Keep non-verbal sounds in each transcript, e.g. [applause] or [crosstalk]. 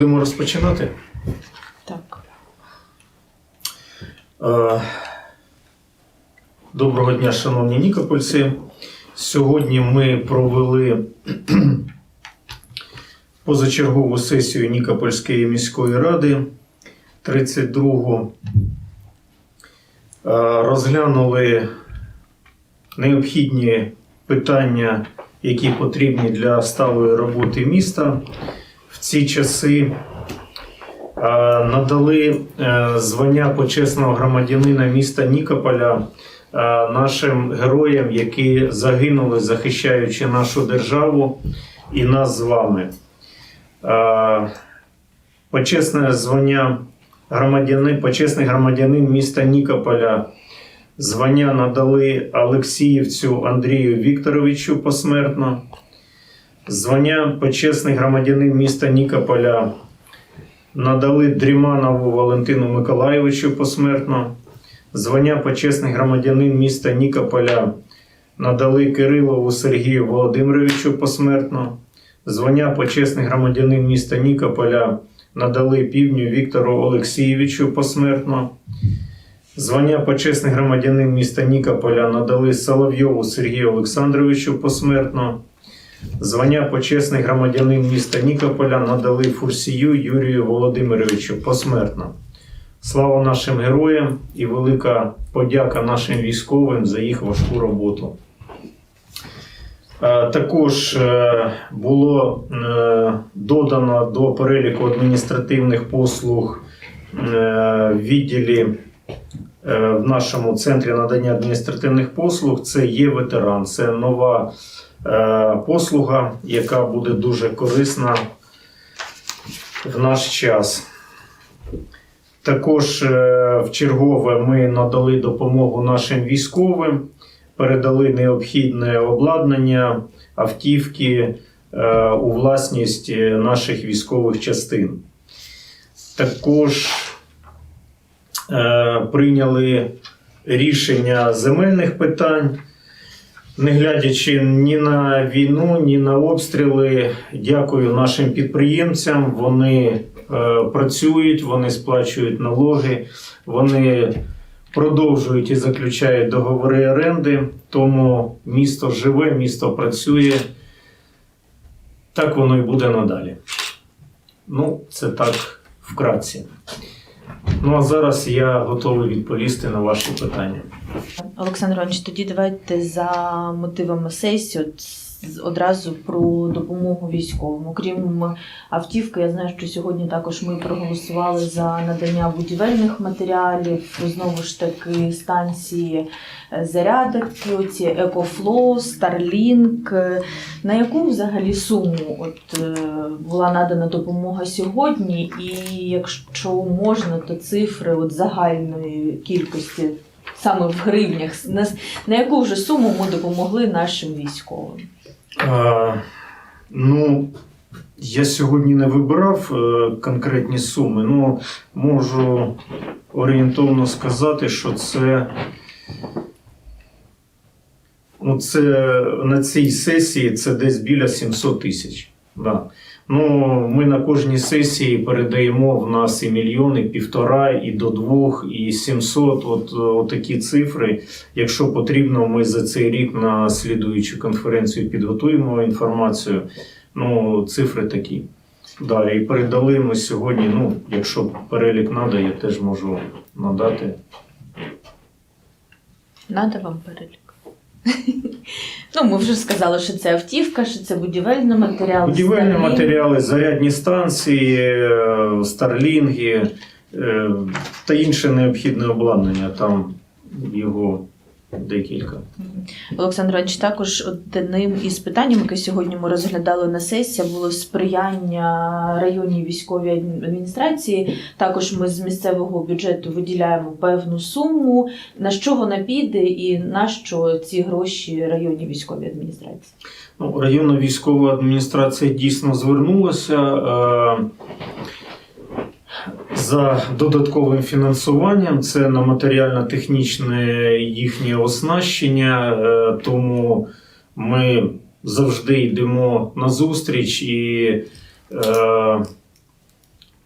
Будемо розпочинати. Так. Е, Доброго дня, шановні нікопольці. Сьогодні ми провели [clears throat] позачергову сесію Нікопольської міської ради 32-го. Е, Розглянули необхідні питання, які потрібні для сталої роботи міста в ці часи. Е, Надали е, звання почесного громадянина міста Нікополя е, нашим героям, які загинули, захищаючи нашу державу і нас з вами. Почесне звання громадянин, почесний громадянин міста Нікополя. Звання надали Олексіївцю Андрію Вікторовичу посмертно. Звання почесний громадянин міста Нікополя надали Дріманову Валентину Миколайовичу посмертно. Звання почесний громадянин міста Нікополя надали Кирилову Сергію Володимировичу посмертно. Звання почесний громадянин міста Нікополя надали півню Віктору Олексійовичу посмертно. Звання почесний громадянин міста Нікополя надали Соловйову Сергію Олександровичу посмертно. Звання почесний громадянин міста Нікополя надали Фурсію Юрію Володимировичу посмертно. Слава нашим героям і велика подяка нашим військовим за їх важку роботу. Е, Також е, було е, додано до переліку адміністративних послуг в відділі в нашому центрі надання адміністративних послуг. Це є ветеран. Це нова послуга, яка буде дуже корисна в наш час. Також е, в чергове ми надали допомогу нашим військовим, передали необхідне обладнання, автівки е, у власність е, наших військових частин. Також е, прийняли рішення земельних питань. Не глядячи ні на війну, ні на обстріли, дякую нашим підприємцям. Вони е, працюють, вони сплачують налоги, вони продовжують і заключають договори оренди. Тому місто живе, місто працює. Так воно і буде надалі. Ну, це так вкратці. Ну а зараз я готовий відповісти на ваші питання. Олександр Іванович, тоді давайте за мотивами сесії одразу про допомогу військовим. Окрім автівки, я знаю, що сьогодні також ми проголосували за надання будівельних матеріалів, знову ж таки станції е, зарядок, оці EcoFlow, Starlink. Е, На яку взагалі суму от, е, була надана допомога сьогодні? І якщо можна, то цифри от загальної кількості саме в гривнях, на, на яку вже суму ми допомогли нашим військовим? А, ну, я сьогодні не вибирав е, конкретні суми, але можу орієнтовно сказати, що це. Ну, це на цій сесії це десь біля 700 тисяч. Да. Ну, ми на кожній сесії передаємо в нас і мільйон, і півтора, і до двох, і 700. От, от такі цифри. Якщо потрібно, ми за цей рік на слідуючу конференцію підготуємо інформацію. Ну, цифри такі. Да, і передали ми сьогодні. Ну, якщо перелік треба, я теж можу надати. Надо вам перелік. Ну, ми вже сказали, що це автівка, що це будівельний матеріал. Будівельні Starlink. матеріали, зарядні станції, е, старлінги е, та інше необхідне обладнання. Там його декілька. Олександр Іванович, також одним із питань, яке сьогодні ми розглядали на сесії, було сприяння районній військовій адміністрації. Також ми з місцевого бюджету виділяємо певну суму. На що вона піде і на що ці гроші районній військовій адміністрації? Ну, районна військова адміністрація дійсно звернулася е, за додатковим фінансуванням. Це на матеріально-технічне їхнє оснащення, е, тому ми завжди йдемо на зустріч і е,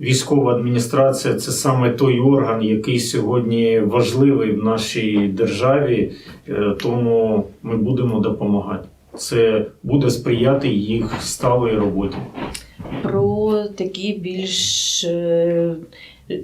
військова адміністрація це саме той орган, який сьогодні важливий в нашій державі, е, тому ми будемо допомагати. Це буде сприяти їх сталої роботі. Про такі більш е,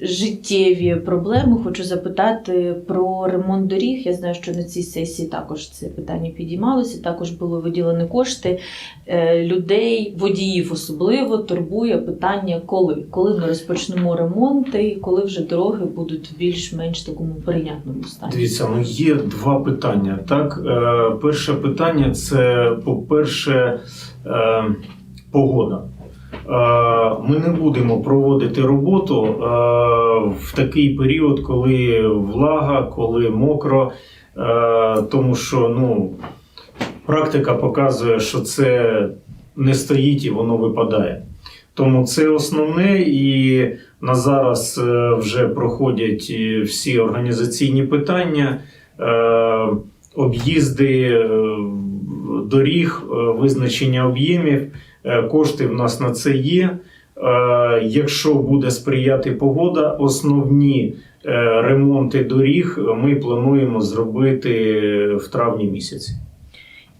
життєві проблеми хочу запитати про ремонт доріг. Я знаю, що на цій сесії також це питання підіймалося. Також було виділені кошти Е, людей, водіїв особливо турбує питання, коли, коли ми розпочнемо ремонти, і коли вже дороги будуть в більш-менш такому прийнятному стані. Дивіться, ну є два питання. Так, е, перше питання це, по-перше, е, погода. Е, Ми не будемо проводити роботу е, в такий період, коли влага, коли мокро, е, тому що ну, практика показує, що це не стоїть і воно випадає. Тому це основне, і на зараз вже проходять всі організаційні питання, об'їзди доріг, е, визначення об'ємів. Е, Кошти в нас на це є. Е, Якщо буде сприяти погода, основні ремонти доріг ми плануємо зробити в травні місяці.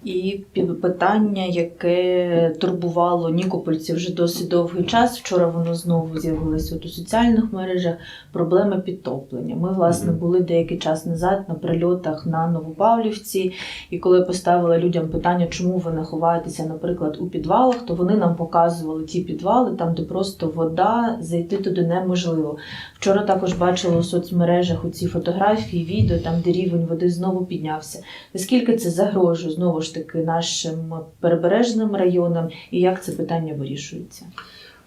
І питання, яке турбувало нікопольців вже досить довгий час. Вчора воно знову з'явилося у соціальних мережах. Проблема підтоплення. Ми, власне, були деякий час назад на прильотах на Новопавлівці. І коли я поставила людям питання, чому ви не ховаєтеся, наприклад, у підвалах, то вони нам показували ті підвали, там, де просто вода, зайти туди неможливо. Вчора також бачила у соцмережах ці фотографії, відео, там, де рівень води знову піднявся. Наскільки це загрожує знову ж таки нашим перебережним районам, і як це питання вирішується?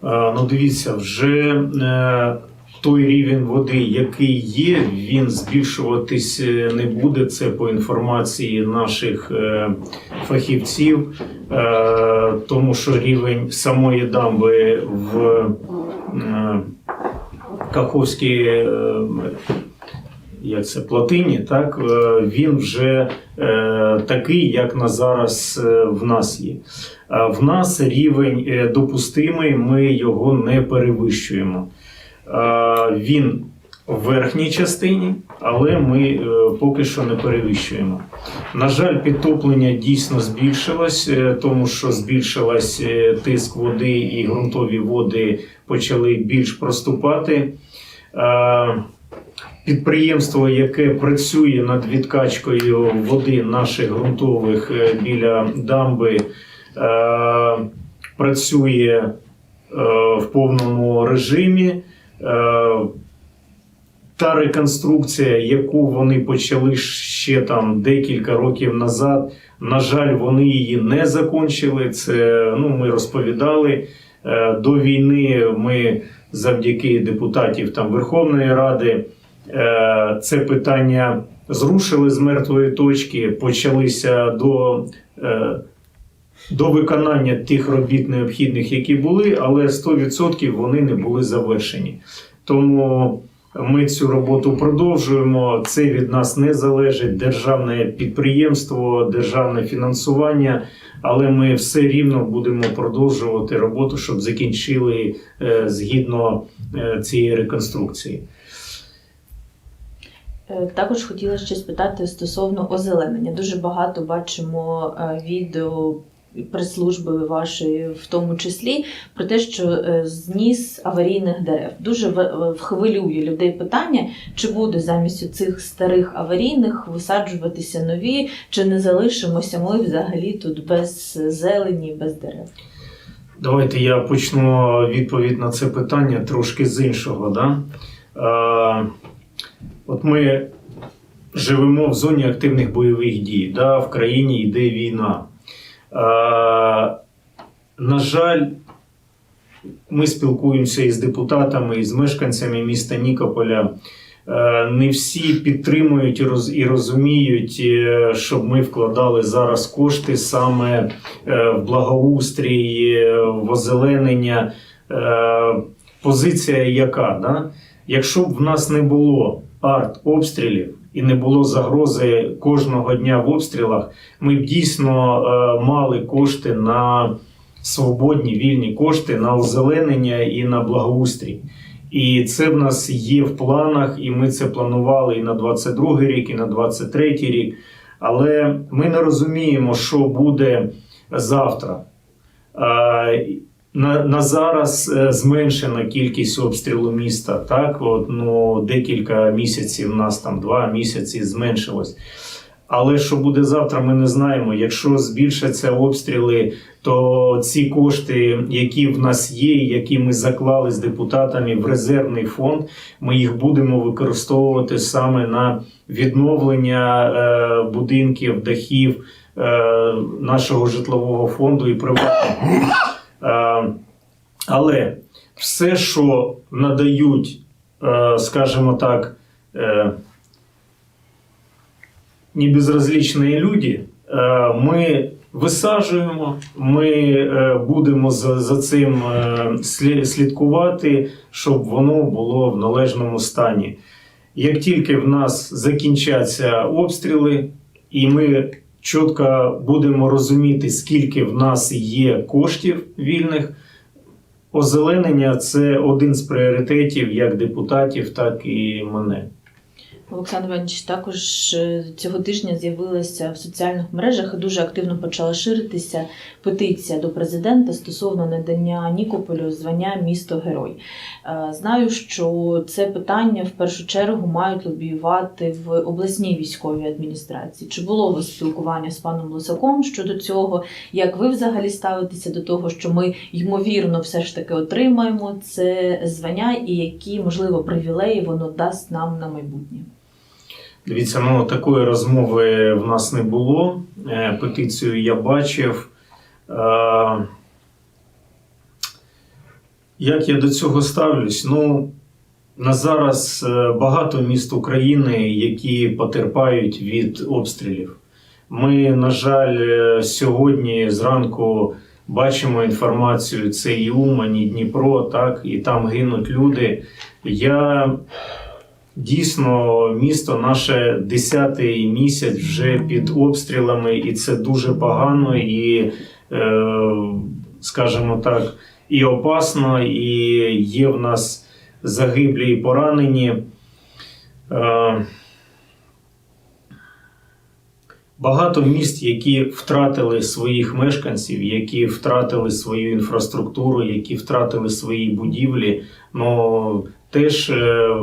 Е, Ну, дивіться, вже е, той рівень води, який є, він збільшуватись е, не буде. Це по інформації наших фахівців, тому що рівень самої дамби в Каховській як це, плотині, так, е, він вже е, такий, як на зараз е, в нас є. В нас рівень допустимий, ми його не перевищуємо. Він в верхній частині, але ми поки що не перевищуємо. На жаль, підтоплення дійсно збільшилось, тому що збільшилась тиск води і ґрунтові води почали більш проступати. Підприємство, яке працює над відкачкою води наших ґрунтових е, біля дамби, е, працює е, в повному режимі. Та реконструкція, яку вони почали ще там декілька років назад, на жаль, вони її не закончили. Це ну, ми розповідали. До війни ми завдяки депутатів там Верховної Ради це питання зрушили з мертвої точки, почалися до, е, до виконання тих робіт необхідних, які були, але 100% вони не були завершені. Тому ми цю роботу продовжуємо. Це від нас не залежить державне підприємство, державне фінансування. Але ми все рівно будемо продовжувати роботу, щоб закінчили е, згідно е, цієї реконструкції. Е, Також хотіла ще спитати стосовно озеленення. Дуже багато бачимо е, відео прес-служби вашої, в тому числі, про те, що е, зніс аварійних дерев. Дуже в- е, хвилює людей питання, чи буде замість цих старих аварійних висаджуватися нові, чи не залишимося ми взагалі тут без зелені, без дерев. Давайте я почну відповідь на це питання трошки з іншого. Да? От ми живемо в зоні активних бойових дій. Да? В країні йде війна. Е, на жаль, ми спілкуємося із депутатами, і з мешканцями міста Нікополя. Не всі підтримують і розуміють, е, щоб ми вкладали зараз кошти саме е, в благоустрій, е, в озеленення. Позиція яка? Да? Якщо б в нас не було арт-обстрілів і не було загрози кожного дня в обстрілах, ми б дійсно е, мали кошти на свободні вільні кошти на озеленення і на благоустрій. І це в нас є в планах, і ми це планували і на 22 рік, і на 23 рік. Але ми не розуміємо, що буде завтра. На, на зараз е, зменшена кількість обстрілу міста. Так, от, ну, декілька місяців, у нас там два місяці зменшилось. Але що буде завтра, ми не знаємо. Якщо збільшаться обстріли, то ці кошти, які в нас є, які ми заклали з депутатами в резервний фонд, ми їх будемо використовувати саме на відновлення е, будинків, дахів е, нашого житлового фонду і приватного. Е, але все, що надають, е, скажімо так, е, небезразличні люди, ми висаджуємо, ми будемо за, цим слідкувати, щоб воно було в належному стані. Як тільки в нас закінчаться обстріли, і ми чітко будемо розуміти, скільки в нас є коштів вільних, озеленення це один з пріоритетів як депутатів, так і мене. Олександр Іванович, також е, цього тижня з'явилася в соціальних мережах і дуже активно почала ширитися петиція до президента стосовно надання Нікополю звання місто Герой. Е, Знаю, що це питання в першу чергу мають лобіювати в обласній військовій адміністрації. Чи було у вас спілкування з паном Лисаком щодо цього? Як ви взагалі ставитеся до того, що ми ймовірно все ж таки отримаємо це звання, і які можливо привілеї воно дасть нам на майбутнє? Дивіться, ну такої розмови в нас не було. Е, Петицію я бачив. Е, Як я до цього ставлюсь? Ну, на зараз е, багато міст України, які потерпають від обстрілів. Ми, на жаль, сьогодні зранку бачимо інформацію: це і Умань, і Дніпро, так, і там гинуть люди. Я Дійсно, місто наше десятий місяць вже під обстрілами, і це дуже погано, і, е, скажімо так, і опасно, і є в нас загиблі і поранені. Е, Багато міст, які втратили своїх мешканців, які втратили свою інфраструктуру, які втратили свої будівлі, ну теж е,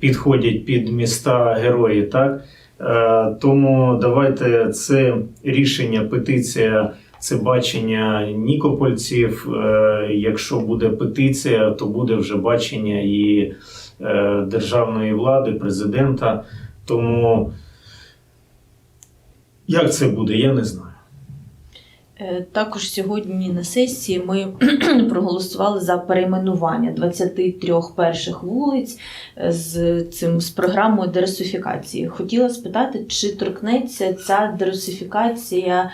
підходять під міста герої. Так? Е, тому давайте це рішення, петиція, це бачення нікопольців. Е, якщо буде петиція, то буде вже бачення і е, державної влади, президента. Тому як це буде, я не знаю. Е, Також сьогодні на сесії ми [clears throat] проголосували за перейменування 23 перших вулиць е, з цим з програмою дерусифікації. Хотіла спитати, чи торкнеться ця дерусифікація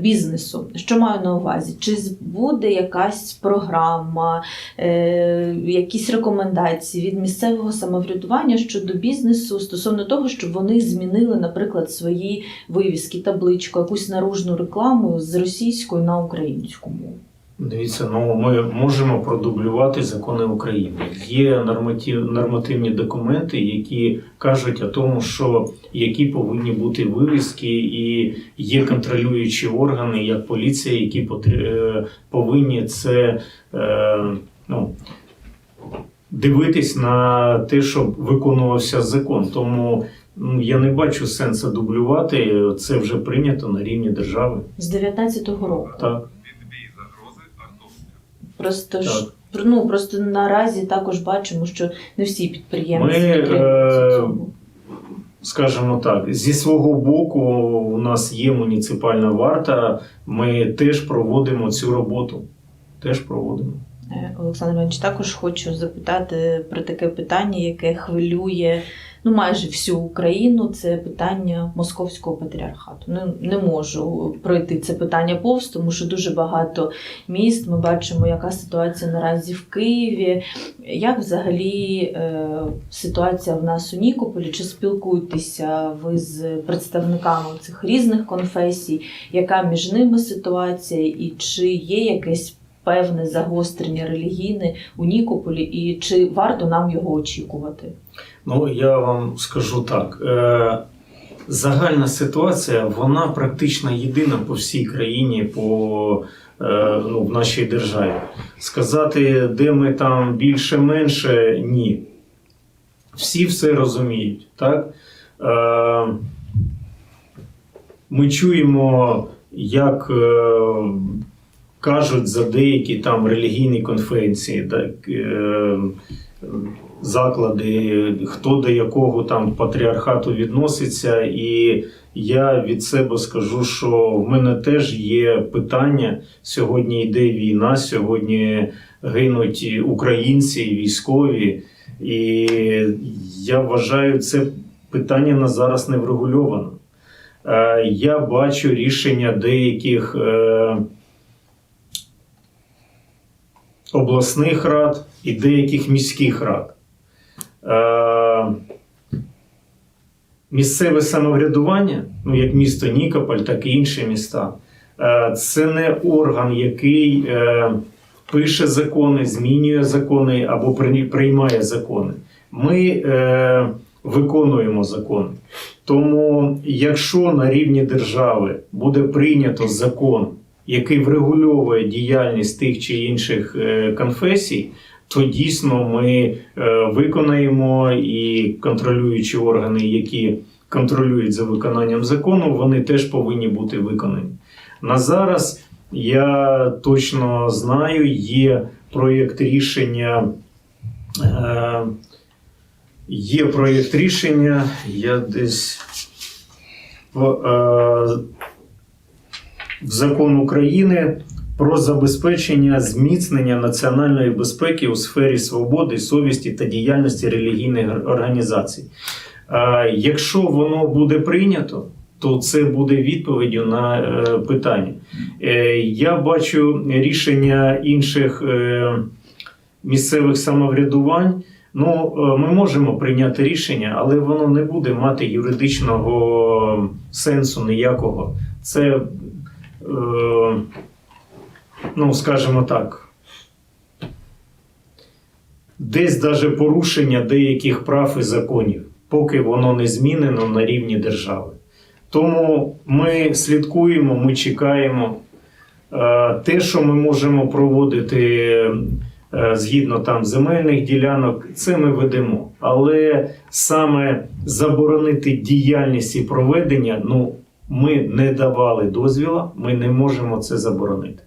бізнесу? Що маю на увазі? Чи буде якась програма, е, якісь рекомендації від місцевого самоврядування щодо бізнесу стосовно того, щоб вони змінили, наприклад, свої вивіски, табличку, якусь наружну рекламу з російської на українську мову. Дивіться, ну ми можемо продублювати закони України. Є норматив, нормативні документи, які кажуть о тому, що які повинні бути вивіски, і є контролюючі органи, як поліція, які потр- е, повинні це е, ну, дивитись на те, щоб виконувався закон. Тому ну, я не бачу сенсу дублювати. Це вже прийнято на рівні держави. З 19-го року. Так. Просто ж ну просто наразі також бачимо, що не всі підприємці Ми, е. Скажімо так, зі свого боку, у нас є муніципальна варта. Ми теж проводимо цю роботу. Теж проводимо. Е, Олександр Іванович, також хочу запитати про таке питання, яке хвилює ну майже всю Україну, це питання московського патріархату. Не, не можу пройти це питання повз, тому що дуже багато міст. Ми бачимо, яка ситуація наразі в Києві. Як взагалі е, ситуація в нас у Нікополі? Чи спілкуєтеся ви з представниками цих різних конфесій? Яка між ними ситуація, і чи є якесь певне загострення релігійне у Нікополі, і чи варто нам його очікувати? Ну, я вам скажу так. Е, загальна ситуація, вона практично єдина по всій країні, по, е, ну, в нашій державі. Сказати, де ми там більше-менше, ні. Всі все розуміють. Так? Е, ми чуємо, як кажуть за деякі там релігійні конференції. Так, е, заклади, хто до якого там патріархату відноситься. І я від себе скажу, що в мене теж є питання. Сьогодні йде війна, сьогодні гинуть українці, військові. І я вважаю, це питання на зараз не врегульовано. Е, Я бачу рішення деяких е, обласних рад і деяких міських рад. Е, Місцеве самоврядування, ну як місто Нікополь, так і інші міста, е, це не орган, який е, пише закони, змінює закони або приймає закони. Ми виконуємо закони. Тому, якщо на рівні держави буде прийнято закон, який врегульовує діяльність тих чи інших е, конфесій, то дійсно ми е, виконаємо і контролюючі органи, які контролюють за виконанням закону, вони теж повинні бути виконані. На зараз я точно знаю, є проєкт рішення. Е, Є проєкт рішення, я десь в, закон України про забезпечення зміцнення національної безпеки у сфері свободи, совісті та діяльності релігійних організацій. Якщо воно буде прийнято, то це буде відповіддю на е, питання. Е, я бачу рішення інших е, місцевих самоврядувань. Ну, ми можемо прийняти рішення, але воно не буде мати юридичного сенсу ніякого. Це, ну, скажімо так, десь даже порушення деяких прав і законів, поки воно не змінено на рівні держави. Тому ми слідкуємо, ми чекаємо. Е, Те, що ми можемо проводити е, згідно там земельних ділянок, це ми ведемо. Але саме заборонити діяльність і проведення, ну ми не давали дозвіла, ми не можемо це заборонити.